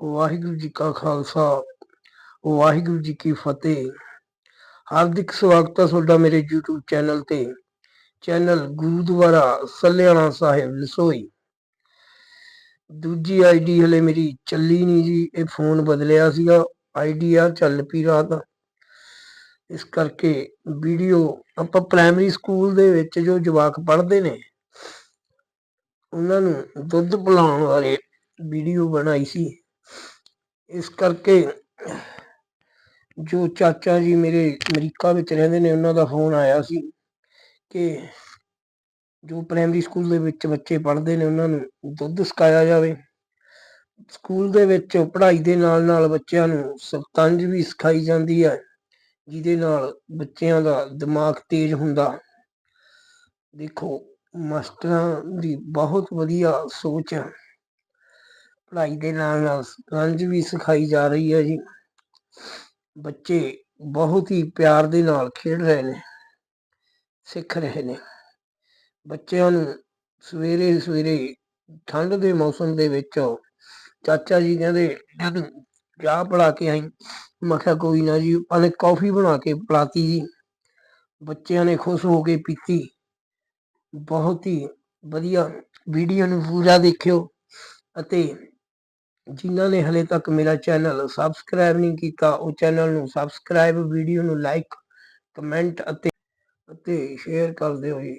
ਵਾਹਿਗੁਰੂ ਜੀ ਕਾ ਖਾਲਸਾ, ਵਾਹਿਗੁਰੂ ਜੀ ਕੀ ਫਤਿਹ। ਹਾਰਦਿਕ ਸਵਾਗਤ ਹੈ ਤੁਹਾਡਾ ਮੇਰੇ YouTube ਚੈਨਲ ਤੇ। ਚੈਨਲ ਗੁਰਦੁਆਰਾ ਸੱਲਿਆਣਾ ਸਾਹਿਬ ਲਸੋਈ ਦੂਜੀ ਆਈਡੀ ਹਲੇ ਮੇਰੀ ਚੱਲੀ ਨਹੀਂ ਜੀ, ਇਹ ਫੋਨ ਬਦਲਿਆ ਸੀਗਾ। ਆਈਡੀ ਆ, ਚੱਲ ਪੀ ਰਾਤ। ਇਸ ਕਰਕੇ ਵੀਡੀਓ ਆਪਾਂ ਪ੍ਰਾਇਮਰੀ ਸਕੂਲ ਦੇ ਵਿੱਚ ਜੋ ਜਵਾਕ ਪੜ੍ਹਦੇ ਨੇ, ਉਹਨਾਂ ਨੂੰ ਦੁੱਧ ਪਿਲਾਉਣ ਬਾਰੇ ਵੀਡੀਓ ਬਣਾਈ ਸੀ। ਇਸ ਕਰਕੇ ਜੋ ਚਾਚਾ ਜੀ ਮੇਰੇ ਅਮਰੀਕਾ ਵਿੱਚ ਰਹਿੰਦੇ ਨੇ, ਉਹਨਾਂ ਦਾ ਫੋਨ ਆਇਆ ਸੀ ਕਿ ਜੋ ਪ੍ਰਾਇਮਰੀ ਸਕੂਲ ਦੇ ਵਿੱਚ ਬੱਚੇ ਪੜ੍ਹਦੇ ਨੇ, ਉਹਨਾਂ ਨੂੰ ਦੁੱਧ ਸਿਖਾਇਆ ਜਾਵੇ। ਸਕੂਲ ਦੇ ਵਿੱਚ ਪੜ੍ਹਾਈ ਦੇ ਨਾਲ ਨਾਲ ਬੱਚਿਆਂ ਨੂੰ ਸਤੰਜ ਵੀ ਸਿਖਾਈ ਜਾਂਦੀ ਹੈ, ਜਿਹਦੇ ਨਾਲ ਬੱਚਿਆਂ ਦਾ ਦਿਮਾਗ ਤੇਜ਼ ਹੁੰਦਾ। ਦੇਖੋ, ਮਾਸਟਰਾਂ ਦੀ ਬਹੁਤ ਵਧੀਆ ਸੋਚ ਹੈ। ਪੜ੍ਹਾਈ ਦੇ ਨਾਲ ਨਾਲ ਸਤਰੰਜ ਵੀ ਸਿਖਾਈ ਜਾ ਰਹੀ ਹੈ ਜੀ। ਬੱਚੇ ਬਹੁਤ ਹੀ ਪਿਆਰ ਦੇ ਨਾਲ ਖੇਡ ਰਹੇ ਨੇ, ਸਿੱਖ ਰਹੇ ਨੇ। ਬੱਚਿਆਂ ਨੂੰ ਸਵੇਰੇ ਸਵੇਰੇ ਠੰਡ ਦੇ ਮੌਸਮ ਦੇ ਵਿੱਚ ਚਾਚਾ ਜੀ ਕਹਿੰਦੇ ਇਹਨਾਂ ਚਾਹ ਪਿਲਾ ਕੇ ਆਈ, ਮੈਂ ਕਿਹਾ ਕੋਈ ਨਾ ਜੀ ਉਹਨੇ ਕਾਫੀ ਬਣਾ ਕੇ ਪਿਲਾਤੀ ਜੀ। ਬੱਚਿਆਂ ਨੇ ਖੁਸ਼ ਹੋ ਕੇ ਪੀਤੀ। ਬਹੁਤ ਹੀ ਵਧੀਆ ਵੀਡੀਓ ਨੂੰ ਪੂਰਾ ਦੇਖਿਓ ਅਤੇ ਜਿਨ੍ਹਾਂ ਨੇ ਹਲੇ ਤੱਕ ਮੇਰਾ ਚੈਨਲ ਸਬਸਕ੍ਰਾਈਬ ਨਹੀਂ ਕੀਤਾ, ਉਹ ਚੈਨਲ ਨੂੰ ਸਬਸਕ੍ਰਾਈਬ ਵੀਡੀਓ ਨੂੰ ਲਾਈਕ ਕਮੈਂਟ ਅਤੇ ਅਤੇ ਸ਼ੇਅਰ ਕਰਦੇ ਹੋਏ